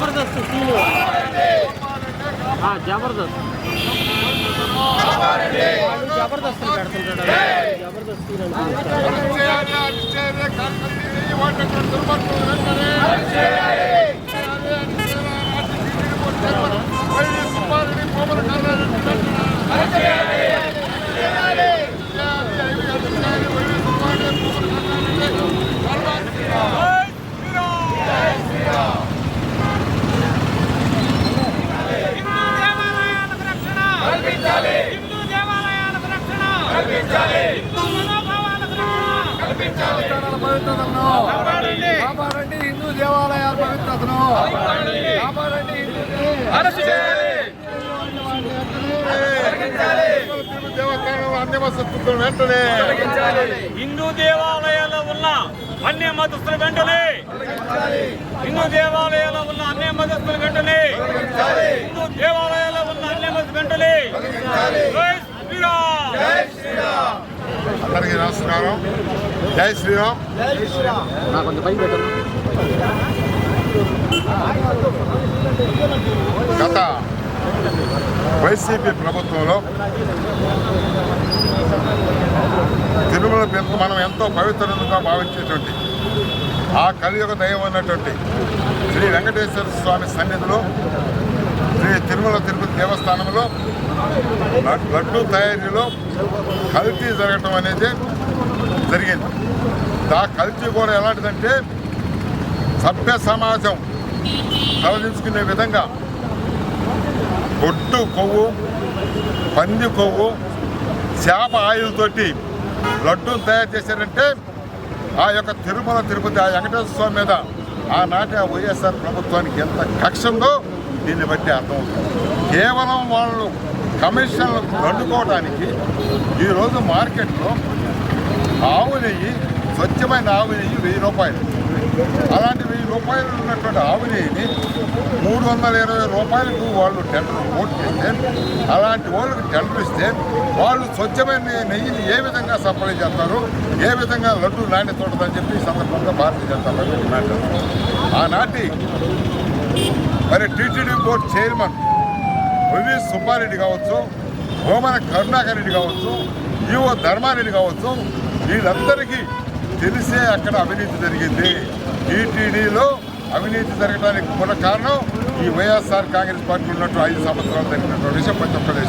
Jabardasth scene Jabardasth. Jabardasth. పెడుతుంటాడు. Jabardasth scene అంటున్నాడు. కాపాడండి. కాపాడండి. హిందూ దేవాలయాల పవిత్రతను కాపాడండి. హిందూ దేవాలయాల్లో ఉన్న అన్ని మతస్థుల వెంటనే హిందూ దేవాలయాల్లో ఉన్న అన్ని మతస్థుల వెంటనే హిందూ దేవాలయాల్లో ఉన్న అన్ని మత వెంటనే జై శ్రీరామ్. అందరికీ నమస్కారం. జై శ్రీరామ్. గత వైసీపీ ప్రభుత్వంలో తిరుమల ఎంత మనం ఎంతో పవిత్రంగా భావించేటువంటి ఆ కలియుగ దైవం అన్నటువంటి శ్రీ వెంకటేశ్వర స్వామి సన్నిధిలో శ్రీ తిరుమల తిరుపతి దేవస్థానంలో లడ్డు తయారీలో కల్తీ జరగటం అనేది జరిగింది. దా కల్తీ కూడా ఎలాంటిదంటే సభ్య సమాజం తలదించుకునే విధంగా గొడ్డు కొవ్వు పంది కొవ్వు చేప ఆయిల్ లడ్డూ లడ్డూలు తయారు చేశారంటే ఆ యొక్క తిరుమల తిరుపతి ఆ వెంకటేశ్వర స్వామి మీద ఆనాటి ఆ వైఎస్ఆర్ ప్రభుత్వానికి ఎంత కక్ష ఉందో దీన్ని బట్టి అర్థమవుతుంది. కేవలం వాళ్ళు కమిషన్లు అడ్డుకోవడానికి ఈరోజు మార్కెట్లో ఆవు నెయ్యి స్వచ్ఛమైన ఆవు నెయ్యి వెయ్యి రూపాయలు. అలాంటి వెయ్యి రూపాయలు ఉన్నటువంటి ఆవు నెయ్యిని మూడు వందల ఇరవై రూపాయలకు వాళ్ళు టెండర్ ఓట్ చేస్తే అలాంటి వాళ్ళకి టెండర్ ఇస్తే వాళ్ళు స్వచ్ఛమైన నెయ్యిని ఏ విధంగా సప్లై చేస్తారు ఏ విధంగా లడ్డు నాణ్యత ఉంటుందని చెప్పి ఈ సందర్భంగా భారతీయ జనతా పార్టీ డిమాండ్ ఆనాటి మరి TTD board chairman YV Subba Reddy కావచ్చు హోమన కరుణాకర్ రెడ్డి కావచ్చు ఈవో ధర్మారెడ్డి కావచ్చు వీళ్ళందరికీ తెలిసే అక్కడ అవినీతి జరిగింది. టీటీడీలో అవినీతి జరగడానికి మూల కారణం ఈ వైఎస్ఆర్ కాంగ్రెస్ పార్టీ ఉన్నట్టు ఐదు సంవత్సరాలు జరిగినటువంటి విషయం ప్రతి ఒక్కరు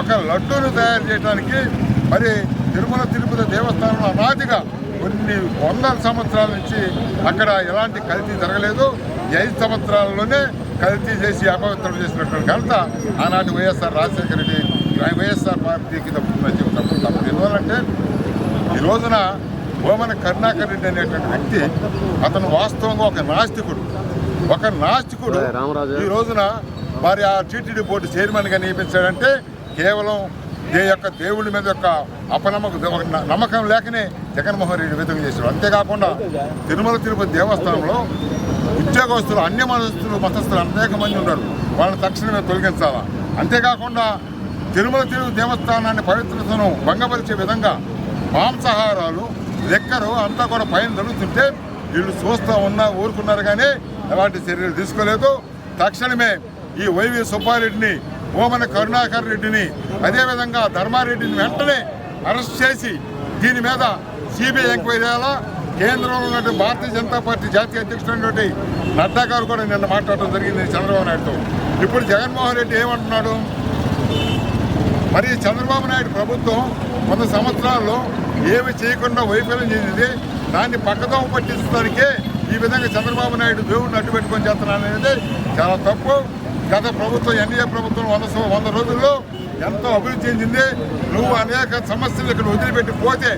ఒక లడ్డూను తయారు చేయడానికి మరి తిరుమల తిరుపతి దేవస్థానంలో అనాదిగా కొన్ని వందల సంవత్సరాల నుంచి అక్కడ ఎలాంటి కల్తీ జరగలేదు. ఐదు సంవత్సరాల్లోనే కల్తీ చేసి అపవిత్రం చేసినటువంటి ఘనత ఆనాటి వైఎస్ఆర్ రాజశేఖర రెడ్డి వైఎస్ఆర్ పార్టీకి తప్పు తప్పు తప్పు ఎందువల్లంటే ఈ రోజున ఓమన కరుణాకర్ రెడ్డి అనేటువంటి వ్యక్తి అతను వాస్తవంగా ఒక నాస్తికుడు. ఒక నాస్తికుడు. ఈ రోజున మరి ఆ టీటీడీ బోర్డు చైర్మన్గా నియమించాడంటే కేవలం దే యొక్క దేవుడి మీద యొక్క అపనమ్మకం నమ్మకం లేకనే జగన్మోహన్ రెడ్డి విధంగా చేశాడు. అంతేకాకుండా తిరుమల తిరుపతి దేవస్థానంలో ఉద్యోగస్తులు అన్య మతస్థులు మతస్థులు అనేక మంది ఉన్నారు. వాళ్ళని తక్షణమే తొలగించాలా? అంతేకాకుండా తిరుమల తిరుగు దేవస్థానాన్ని పవిత్రతను భంగపరిచే విధంగా మాంసాహారాలు లెక్కరు అంతా కూడా పైన జరుగుతుంటే వీళ్ళు చూస్తూ ఉన్నా ఊరుకున్నారు కానీ ఎలాంటి చర్యలు తీసుకోలేదు. తక్షణమే ఈ వైవి సుబ్బారెడ్డిని ఓమన కరుణాకర్ రెడ్డిని అదేవిధంగా ధర్మారెడ్డిని వెంటనే అరెస్ట్ చేసి దీని మీద సిబిఐ ఎంక్వైరీ చేయాలా? కేంద్రంలో ఉన్నటువంటి భారతీయ జనతా పార్టీ జాతీయ అధ్యక్షుడైనటువంటి నడ్డా గారు కూడా నిన్న మాట్లాడటం జరిగింది చంద్రబాబు నాయుడుతో. ఇప్పుడు జగన్మోహన్ రెడ్డి ఏమంటున్నాడు? మరి చంద్రబాబు నాయుడు ప్రభుత్వం వంద సంవత్సరాల్లో ఏమి చేయకుండా వైఫల్యం చెందింది దాన్ని పక్కదోవ పట్టించడానికే ఈ విధంగా చంద్రబాబు నాయుడు దేవుడిని అడ్డు పెట్టుకొని చేస్తున్నాను అనేది చాలా తప్పు. గత ప్రభుత్వం ఎన్డీఏ ప్రభుత్వం వంద వంద రోజుల్లో ఎంతో అభివృద్ధి చెందింది. నువ్వు అనేక సమస్యలు ఇక్కడ వదిలిపెట్టి పోతే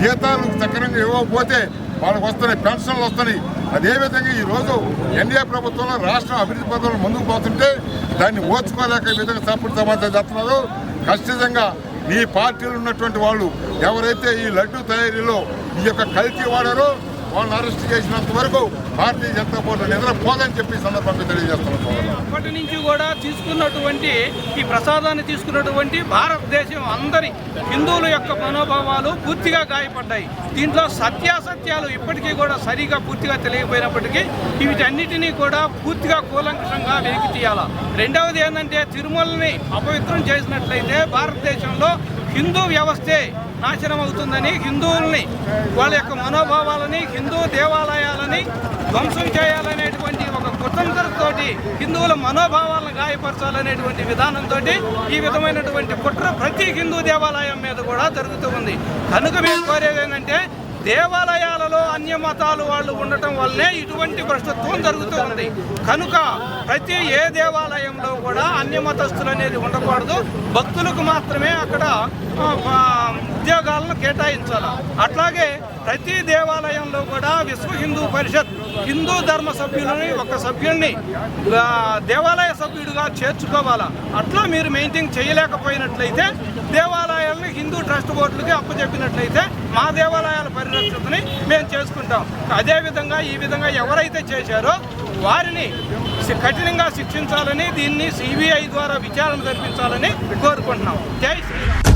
జీతాలు సక్రమంగా ఇవ్వకపోతే వాళ్ళకి వస్తున్నాయి పెన్షన్లు వస్తున్నాయి. అదేవిధంగా ఈరోజు ఎన్డీఏ ప్రభుత్వంలో రాష్ట్రం అభివృద్ధి పథకంలో ముందుకు పోతుంటే దాన్ని ఓచుకోలేక ఈ విధంగా తప్పుడు సమాచారం చేస్తున్నారు. ఖచ్చితంగా మీ పార్టీలో ఉన్నటువంటి వాళ్ళు ఎవరైతే ఈ లడ్డు తయారీలో ఈ యొక్క కల్తీ వాడారో వాళ్ళని అరెస్ట్ చేసినంత వరకు భారతీయ జనతా పార్టీ నిద్ర పోదని చెప్పి సందర్భంగా తెలియజేస్తున్నాం అప్పటి నుంచి కూడా తీసుకున్నటువంటి ఈ ప్రసాదాన్ని తీసుకున్నటువంటి భారతదేశం అందరి హిందువుల యొక్క మనోభావాలు పూర్తిగా గాయపడ్డాయి. దీంట్లో సత్యాసత్యాలు ఇప్పటికీ కూడా సరిగా పూర్తిగా తెలియకపోయినప్పటికీ వీటన్నిటినీ కూడా పూర్తిగా కూలంకషంగా వెలికి తీయాలా. రెండవది ఏంటంటే తిరుమలని అపవిత్రం చేసినట్లయితే భారతదేశంలో హిందూ వ్యవస్థే నాశనం అవుతుందని హిందువుల్ని వాళ్ళ యొక్క మనోభావాలని హిందూ దేవాలయాలని ధ్వంసం చేయాలనేటువంటి ఒక కుతంత్రతో హిందువుల మనోభావాలను గాయపరచాలనేటువంటి విధానంతో ఈ విధమైనటువంటి కుట్ర ప్రతి హిందూ దేవాలయం మీద కూడా జరుగుతూ ఉంది. కనుక మేము కోరేది ఏంటంటే దేవాలయాలలో అన్య మతాలు వాళ్ళు ఉండటం వల్లే ఇటువంటి భ్రష్టత్వం జరుగుతూ ఉంది. కనుక ప్రతి ఏ దేవాలయంలో కూడా అన్య మతస్థులు అనేది ఉండకూడదు. భక్తులకు మాత్రమే అక్కడ ఉద్యోగాలను కేటాయించాలి? అట్లాగే ప్రతి దేవాలయంలో కూడా విశ్వ హిందూ పరిషత్ హిందూ ధర్మ సభ్యులని ఒక సభ్యుడిని దేవాలయ సభ్యుడిగా చేర్చుకోవాలా? అట్లా మీరు మెయింటైన్ చేయలేకపోయినట్లయితే దేవాలయాలను హిందూ ట్రస్ట్ బోర్డులకి అప్పచెప్పినట్లయితే మా దేవాలయాల పరిరక్షణని మేము చేసుకుంటాం. అదేవిధంగా ఈ విధంగా ఎవరైతే చేశారో వారిని కఠినంగా శిక్షించాలని దీన్ని సిబిఐ ద్వారా విచారణ జరిపించాలని కోరుకుంటున్నాం. జై శ్రీరామ్.